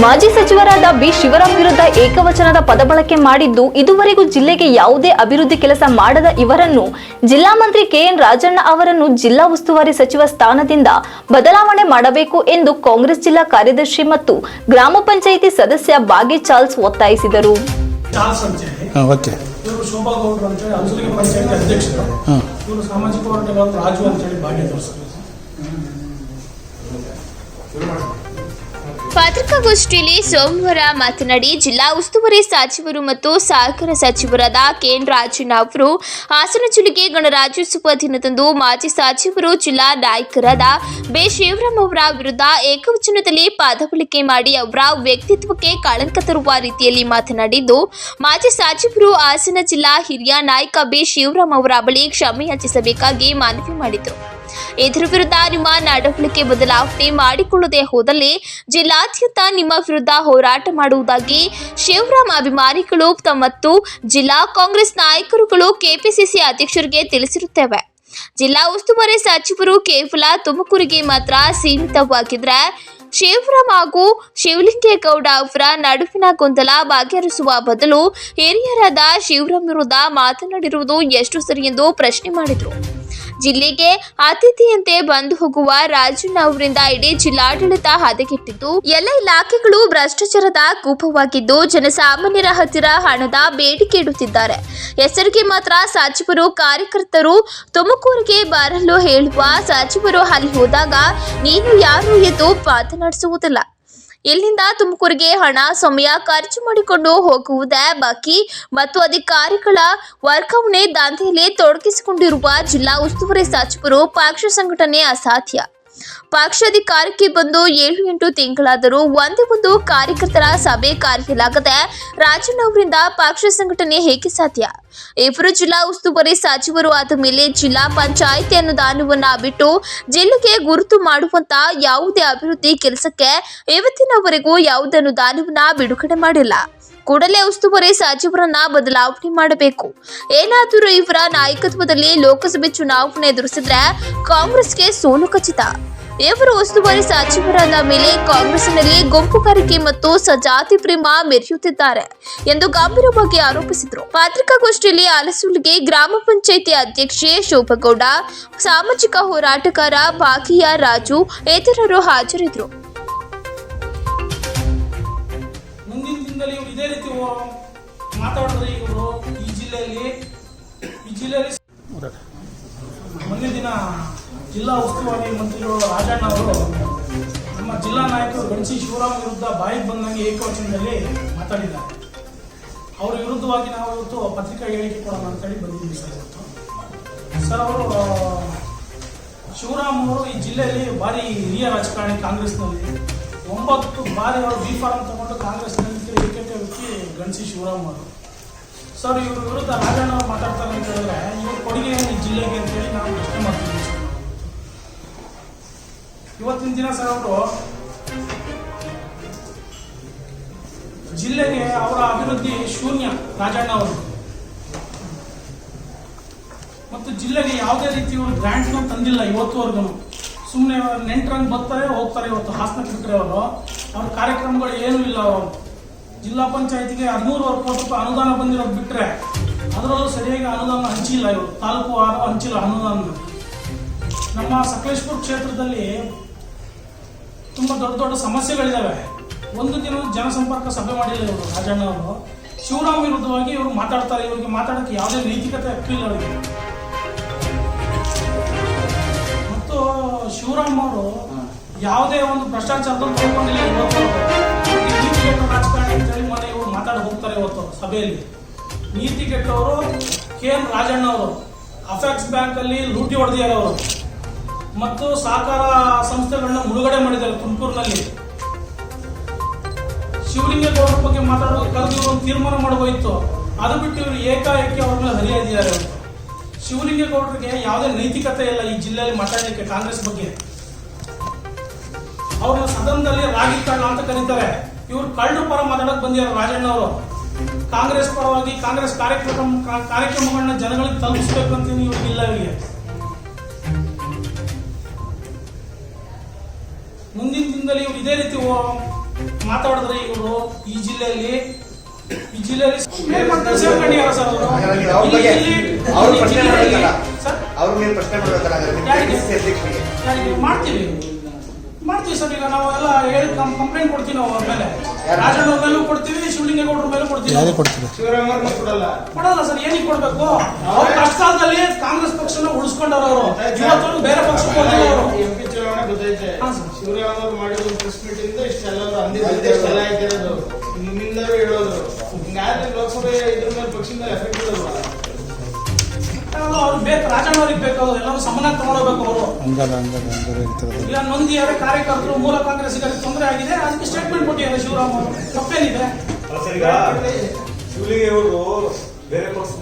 ಮಾಜಿ ಸಚಿವರಾದ ಬಿ ಶಿವರಾಮ್ ವಿರುದ್ಧ ಏಕವಚನದ ಪದಬಳಕೆ ಮಾಡಿದ್ದು ಇದುವರೆಗೂ ಜಿಲ್ಲೆಗೆ ಯಾವುದೇ ಅಭಿವೃದ್ಧಿ ಕೆಲಸ ಮಾಡದ ಇವರನ್ನು ಜಿಲ್ಲಾ ಮಂತ್ರಿ ಕೆಎನ್ ರಾಜಣ್ಣ ಅವರನ್ನು ಜಿಲ್ಲಾ ಉಸ್ತುವಾರಿ ಸಚಿವ ಸ್ಥಾನದಿಂದ ಬದಲಾವಣೆ ಮಾಡಬೇಕು ಎಂದು ಕಾಂಗ್ರೆಸ್ ಜಿಲ್ಲಾ ಕಾರ್ಯದರ್ಶಿ ಮತ್ತು ಗ್ರಾಮ ಪಂಚಾಯಿತಿ ಸದಸ್ಯ ಬಾಗಿ ಚಾರ್ಲ್ಸ್ ಒತ್ತಾಯಿಸಿದರು. ಸಾಮಾಜಿಕ ಪತ್ರಿಕಾಗೋಷ್ಠಿಯಲ್ಲಿ ಸೋಮವಾರ ಮಾತನಾಡಿ, ಜಿಲ್ಲಾ ಉಸ್ತುವಾರಿ ಸಚಿವರು ಮತ್ತು ಸಹಕಾರ ಸಚಿವರಾದ ಕೆಎನ್ ರಾಜಣ್ಣ ಅವರು ಹಾಸನ ಜಿಲ್ಲೆಗೆ ಗಣರಾಜ್ಯೋತ್ಸವ ದಿನದಂದು ಮಾಜಿ ಸಚಿವರು, ಜಿಲ್ಲಾ ನಾಯಕರಾದ ಬಿ. ಶಿವರಾಮ್ ಅವರ ವಿರುದ್ಧ ಏಕವಚನದಲ್ಲಿ ಪದಬಳಕೆ ಮಾಡಿ ಅವರ ವ್ಯಕ್ತಿತ್ವಕ್ಕೆ ಕಳಂಕ ತರುವ ರೀತಿಯಲ್ಲಿ ಮಾತನಾಡಿದ್ದು, ಮಾಜಿ ಸಚಿವರು ಹಾಸನ ಜಿಲ್ಲಾ ಹಿರಿಯ ನಾಯಕ ಬಿ. ಶಿವರಾಮ್ ಅವರ ಬಳಿ ಕ್ಷಮೆ ಯಾಚಿಸಬೇಕಾಗಿ ಮನವಿ ಮಾಡಿದರು. ಇದರ ವಿರುದ್ಧ ನಿಮ್ಮ ನಡವಳಿಕೆ ಬದಲಾವಣೆ ಮಾಡಿಕೊಳ್ಳದೆ ಹೋದಲ್ಲಿ ಜಿಲ್ಲಾದ್ಯಂತ ನಿಮ್ಮ ವಿರುದ್ಧ ಹೋರಾಟ ಮಾಡುವುದಾಗಿ ಶಿವರಾಮ್ ಅಭಿಮಾನಿಗಳು ತಮ್ಮತ್ತು ಮತ್ತು ಜಿಲ್ಲಾ ಕಾಂಗ್ರೆಸ್ ನಾಯಕರುಗಳು ಕೆಪಿಸಿಸಿ ಅಧ್ಯಕ್ಷರಿಗೆ ತಿಳಿಸಿರುತ್ತೇವೆ. ಜಿಲ್ಲಾ ಉಸ್ತುವಾರಿ ಸಚಿವರು ಕೇವಲ ತುಮಕೂರಿಗೆ ಮಾತ್ರ ಸೀಮಿತವಾಗಿದ್ರೆ ಶಿವರಾಮ್ ಹಾಗೂ ಶಿವಲಿಂಗೇಗೌಡ ಅವರ ನಡುವಿನ ಗೊಂದಲ ಬಗೆಹರಿಸುವ ಬದಲು ಹಿರಿಯರಾದ ಶಿವರಾಮ್ ವಿರುದ್ಧ ಮಾತನಾಡಿರುವುದು ಎಷ್ಟು ಸರಿ ಎಂದು ಪ್ರಶ್ನೆ ಮಾಡಿದರು. ಜಿಲ್ಲೆಗೆ ಅತಿಥಿಯಂತೆ ಬಂದು ಹೋಗುವ ರಾಜಣ್ಣ ಅವರಿಂದ ಇಡೀ ಜಿಲ್ಲಾಡಳಿತ ಹದಗೆಟ್ಟಿದ್ದು, ಎಲ್ಲ ಇಲಾಖೆಗಳು ಭ್ರಷ್ಟಾಚಾರದ ಕೂಪವಾಗಿದ್ದು, ಜನಸಾಮಾನ್ಯರ ಹತ್ತಿರ ಹಣದ ಬೇಡಿಕೆ ಇಡುತ್ತಿದ್ದಾರೆ. ಹೆಸರಿಗೆ ಮಾತ್ರ ಸಚಿವರು ಕಾರ್ಯಕರ್ತರು ತುಮಕೂರಿಗೆ ಬರಲು ಹೇಳುವ ಸಚಿವರು ಅಲ್ಲಿ ಹೋದಾಗ, ನೀನು ಯಾರು ಎಂದು ಮಾತನಾಡಿಸುವುದಿಲ್ಲ ಇಲ್ಲಿಂದ ತುಮಕೂರಿಗೆ ಹಣ, ಸಮಯ ಖರ್ಚು ಮಾಡಿಕೊಂಡು ಹೋಗುವುದೇ ಬಾಕಿ. ಮತ್ತು ಅಧಿಕಾರಿಗಳ ವರ್ಗಾವಣೆ ದಾಂಧೆಯಲ್ಲಿ ತೊಡಗಿಸಿಕೊಂಡಿರುವ ಜಿಲ್ಲಾ ಉಸ್ತುವಾರಿ ಸಚಿವರು ಪಕ್ಷ ಸಂಘಟನೆ ಅಸಾಧ್ಯ. ಪಕ್ಷ ಅಧಿಕಾರಕ್ಕೆ ಬಂದು ಏಳು ಎಂಟು ತಿಂಗಳಾದರೂ ಒಂದೇ ಒಂದು ಕಾರ್ಯಕರ್ತರ ಸಭೆ ಕರೆಯಲಾಗದೆ ರಾಜಣ್ಣ ಅವರಿಂದ ಪಕ್ಷ ಸಂಘಟನೆ ಹೇಗೆ ಸಾಧ್ಯ? ಇಬ್ಬರು ಜಿಲ್ಲಾ ಉಸ್ತುವಾರಿ ಸಚಿವರು ಆದ ಮೇಲೆ ಜಿಲ್ಲಾ ಪಂಚಾಯಿತಿ ಅನುದಾನವನ್ನ ಬಿಟ್ಟು ಜಿಲ್ಲೆಗೆ ಗುರುತು ಮಾಡುವಂತ ಯಾವುದೇ ಅಭಿವೃದ್ಧಿ ಕೆಲಸಕ್ಕೆ ಇವತ್ತಿನವರೆಗೂ ಯಾವುದೇ ಅನುದಾನವನ್ನ ಬಿಡುಗಡೆ ಮಾಡಿಲ್ಲ. ಕೂಡಲೇ ಉಸ್ತುವಾರಿ ಸಚಿವರನ್ನ ಬದಲಾವಣೆ ಮಾಡಬೇಕು. ಏನಾದರೂ ಇವರ ನಾಯಕತ್ವದಲ್ಲಿ ಲೋಕಸಭೆ ಚುನಾವಣೆ ಎದುರಿಸಿದ್ರೆ ಕಾಂಗ್ರೆಸ್ಗೆ ಸೋಲು ಖಚಿತ. ಇವರು ಉಸ್ತುವಾರಿ ಸಚಿವರಾದ ಮೇಲೆ ಕಾಂಗ್ರೆಸ್ನಲ್ಲಿ ಗುಂಪುಗಾರಿಕೆ ಮತ್ತು ಸಜಾತಿ ಪ್ರೇಮ ಮೆರೆಯುತ್ತಿದ್ದಾರೆ ಎಂದು ಗಂಭೀರವಾಗಿ ಆರೋಪಿಸಿದರು. ಪತ್ರಿಕಾಗೋಷ್ಠಿಯಲ್ಲಿ ಅಲಸೂಲಿಗೆ ಗ್ರಾಮ ಪಂಚಾಯಿತಿ ಅಧ್ಯಕ್ಷೆ ಶೋಭಗೌಡ ಸಾಮಾಜಿಕ ಹೋರಾಟಗಾರ ಭಾಗಿಯ ರಾಜು ಇತರರು ಹಾಜರಿದ್ದರು. ಮುಂದಿನ ದಿನದಲ್ಲಿ ಇದೇ ರೀತಿ ಓ- ಇವರು ಈ ಜಿಲ್ಲೆಯಲ್ಲಿ. ಜಿಲ್ಲೆಯಲ್ಲಿ ಮುಂದಿನ ದಿನ ಜಿಲ್ಲಾ ಉಸ್ತುವಾರಿ ಮಂತ್ರಿಗಳು ರಾಜಣ್ಣ ಅವರು, ನಮ್ಮ ಜಿಲ್ಲಾ ನಾಯಕರು ಗಣಸಿ ಶಿವರಾಮ್ ವಿರುದ್ಧ ಬಾಯಿಗೆ ಬಂದಂಗೆ ಏಕವಚನದಲ್ಲಿ ಮಾತಾಡಿದ್ದಾರೆ. ಅವರ ವಿರುದ್ಧವಾಗಿ ನಾವು ಇವತ್ತು ಪತ್ರಿಕಾ ಹೇಳಿಕೆ ಕೊಡೋಣ ಅಂತೇಳಿ ಬಂದಿದ್ದೀವಿ ಸರ್ ಇವತ್ತು. ಸರ್ ಅವರು ಶಿವರಾಮ್ ಅವರು ಈ ಜಿಲ್ಲೆಯಲ್ಲಿ ಭಾರಿ ಹಿರಿಯ ರಾಜಕಾರಣಿ ಕಾಂಗ್ರೆಸ್ನಲ್ಲಿ. ಒಂಬತ್ತು ಬಾರಿ ಅವರು ಬಿ ಫಾರ್ಮ್ ತಗೊಂಡು ಕಾಂಗ್ರೆಸ್ನಲ್ಲಿ ಏಕೈಕ ವ್ಯಕ್ತಿ ಗಣಸಿ ಶಿವರಾಮ್ ಅವರು. ಸರ್, ಇವ್ರ ವಿರುದ್ಧ ರಾಜಣ್ಣ ಅವರು ಮಾತಾಡ್ತಾರೆ ಅಂತ ಹೇಳಿದ್ರೆ ಇವ್ರ ಕೊಡುಗೆ ಈ ಜಿಲ್ಲೆಗೆ ಅಂತೇಳಿ ನಾವು ಪ್ರಶ್ನೆ ಮಾಡ್ತೀವಿ. ಇವತ್ತಿನ ದಿನ ಸರ್ ಅವರು ಜಿಲ್ಲೆಗೆ ಅವರ ಅಭಿವೃದ್ಧಿ ಶೂನ್ಯ, ರಾಜಣ್ಣ ಅವರು. ಮತ್ತು ಜಿಲ್ಲೆಗೆ ಯಾವುದೇ ರೀತಿ ಇವರು ಗ್ರ್ಯಾಂಟ್ ತಂದಿಲ್ಲ ಇವತ್ತುವರೆಗೂ. ಸುಮ್ಮನೆ ನೆಂಟ್ರಂಗೆ ಬರ್ತಾರೆ, ಹೋಗ್ತಾರೆ ಇವತ್ತು ಹಾಸನ ಬಿಟ್ಟರೆ ಅವರು. ಅವ್ರ ಕಾರ್ಯಕ್ರಮಗಳು ಏನೂ ಇಲ್ಲ ಅವರು. ಜಿಲ್ಲಾ ಪಂಚಾಯತಿಗೆ ಹದಿಮೂರುವರೆ ಕೋಟಿ ರೂಪಾಯಿ ಅನುದಾನ ಬಂದಿರೋದು ಬಿಟ್ಟರೆ ಅದರಲ್ಲೂ ಸರಿಯಾಗಿ ಅನುದಾನ ಹಂಚಿಲ್ಲ ಇವರು. ತಾಲೂಕು ವಾರು ಹಂಚಿಲ್ಲ ಅನುದಾನ ನಮ್ಮ ಸಕಲೇಶ್ಪುರ ಕ್ಷೇತ್ರದಲ್ಲಿ ತುಂಬ ದೊಡ್ಡ ದೊಡ್ಡ ಸಮಸ್ಯೆಗಳಿದ್ದಾವೆ ಒಂದು ದಿನ ಜನಸಂಪರ್ಕ ಸಭೆ ಮಾಡಿಲ್ಲ ಇವರು ರಾಜಣ್ಣ ಅವರು. ಶಿವರಾಮ್ ವಿರುದ್ಧವಾಗಿ ಇವರು ಮಾತಾಡ್ತಾರೆ. ಇವರಿಗೆ ಮಾತಾಡೋಕ್ಕೆ ಯಾವುದೇ ನೈತಿಕತೆ ಹಕ್ಕಿಲ್ಲ ಅವರಿಗೆ. ಮತ್ತು ಶಿವರಾಮ್ ಅವರು ಯಾವುದೇ ಒಂದು ಭ್ರಷ್ಟಾಚಾರದಲ್ಲಿ ತೊಗೊಂಡಿಲ್ಲ ಇವತ್ತು ಈ ನೀತಿ ಕೆಟ್ಟ ರಾಜಕಾರಣಿ ಅಂತೇಳಿ ಇವರು ಮಾತಾಡಿ ಹೋಗ್ತಾರೆ ಇವತ್ತು ಸಭೆಯಲ್ಲಿ. ನೀತಿ ಕೆಟ್ಟವರು ಕೆ ಎನ್ ರಾಜಣ್ಣ ಅವರು. ಅಫೆಕ್ಸ್ ಬ್ಯಾಂಕ್ ಅಲ್ಲಿ ಲೂಟಿ ಹೊಡೆದಿದ್ದಾರೆ ಅವರು. ಮತ್ತು ಸಹಕಾರ ಸಂಸ್ಥೆಗಳನ್ನ ಮುಳುಗಡೆ ಮಾಡಿದ್ದಾರೆ ತುಮಕೂರಿನಲ್ಲಿ. ಶಿವಲಿಂಗೇಗೌಡರ ಬಗ್ಗೆ ಮಾತಾಡೋ ಕರೆದು ಇವರು ತೀರ್ಮಾನ ಮಾಡಬೋಯಿತ್ತು ಅದು ಬಿಟ್ಟು ಇವರು ಏಕಾಏಕಿ ಅವ್ರ ಮೇಲೆ ಇವತ್ತು ಶಿವಲಿಂಗೇಗೌಡರಿಗೆ ಯಾವುದೇ ನೈತಿಕತೆ ಇಲ್ಲ ಈ ಜಿಲ್ಲೆಯಲ್ಲಿ ಮಾತಾಡಲಿಕ್ಕೆ ಕಾಂಗ್ರೆಸ್ ಬಗ್ಗೆ. ಅವ್ರನ್ನ ಸದನದಲ್ಲಿ ರಾಗಿ ಕಳ್ಳ ಅಂತ ಕರೀತಾರೆ. ಇವರು ಕಳ್ಳು ಪರ ಮಾತಾಡಕ್ ಬಂದಿದ್ದಾರೆ ರಾಜಣ್ಣ ಅವರು. ಕಾಂಗ್ರೆಸ್ ಪರವಾಗಿ ಕಾಂಗ್ರೆಸ್ ಕಾರ್ಯಕ್ರಮ, ಕಾರ್ಯಕ್ರಮಗಳನ್ನ ಜನಗಳಿಗೆ ತಲುಪಿಸ್ಬೇಕು ಅಂತ ಇಲ್ಲ ಇವರಿಗೆ. ಮುಂದಿನ ದಿನದಲ್ಲಿ ಇವ್ರು ಇದೇ ರೀತಿ ಓ- ಮಾತಾಡಿದ್ರೆ ಇವರು ಈ ಜಿಲ್ಲೆಯಲ್ಲಿ ಈ ಜಿಲ್ಲೆಯಲ್ಲಿ ಸರ್ ಅವರು. ಪ್ರಶ್ನೆ ಮೇಲೆ ಮಾಡ್ಬೇಕಲ್ಲ? ಮಾಡ್ತೀವಿ. ಮಾಡ್ತೀವಿ ಸರ್ ಈಗ ನಾವು ಎಲ್ಲ ಹೇಳಿ ಕಂಪ್ಲೇಂಟ್ ಕೊಡ್ತೀವಿ ನಾವು ಅವ್ರ ಮೇಲೆ. ರಾಜಣ್ಣ ಅವ್ರ ಮೇಲೂ ಕೊಡ್ತೀವಿ ಶಿವಲಿಂಗೇಗೌಡರ ಮೇಲೂ ಕೊಡ್ತೀವಿ. ಯಾರೇ ಕೊಡ್ತೀರಿ? ಕೊಡಲ್ಲ. ಸರ್ ಏನಿಗೆ ಕೊಡ್ಬೇಕು? ಅವ್ರ ಕಷ್ಟದಲ್ಲಿ ಕಾಲದಲ್ಲಿ ಕಾಂಗ್ರೆಸ್ ಪಕ್ಷನ ಉಳಿಸ್ಕೊಂಡವ್ರು ಅವರು. ಇವತ್ತು ಬೇರೆ ಪಕ್ಷ ಹೋಗಿಲ್ಲ ಅವರು. ಎಂಪಿ ಚುನಾವಣೆ ಗೊತ್ತೈತೆ. ಹಾ, ಸರ್. ಶಿವರಾಮ್ ಅವರು ಮಾಡಿದ ಪ್ರೆಸ್ ಮೀಟ್ ಇಂದ ಇಷ್ಟೆಲ್ಲ ಅಂದಿದ್ದ ಇಷ್ಟೆಲ್ಲ ಆಗಿರೋದು ನಿಮ್ಮಿಂದಲೂ ಹೇಳೋದು ಹಿಂಗಾದ್ರೆ ಲೋಕಸಭೆ ಇದ್ರ ಮೇಲೆ ಪಕ್ಷದಿಂದ ಎಫೆಕ್ಟ್ ಇರೋದು ಅವ್ರಿಗೆ ಬೇಕು ರಾಜಣ್ಣ ಅವ್ರಿಗೆ ಬೇಕು ಎಲ್ಲರೂ ಸಮನಾಗಿ ತಗೊಂಡೋಗ್ಬೇಕು ಅವರು. ಹಂಗಲ್ಲ ಹಂಗಲ್ಲ ಹಂಗಲ್ಲ ಈಗ ನೊಂದಿಯಾರೆ ಕಾರ್ಯಕರ್ತರು ಮೂಲ ಕಾಂಗ್ರೆಸ್ಸಿಗರಿಗೆ ತೊಂದರೆ ಆಗಿದೆ ಅದಕ್ಕೆ ಸ್ಟೇಟ್ಮೆಂಟ್ ಕೊಟ್ಟಿದ್ದಾರೆ ಶಿವರಾಮ್ ಅವರು. ತಪ್ಪೇನಿದೆ? ಅವರು ಶಿವಲಿಂಗೇಗೌಡರು ಬೇರೆ ಪಕ್ಷದ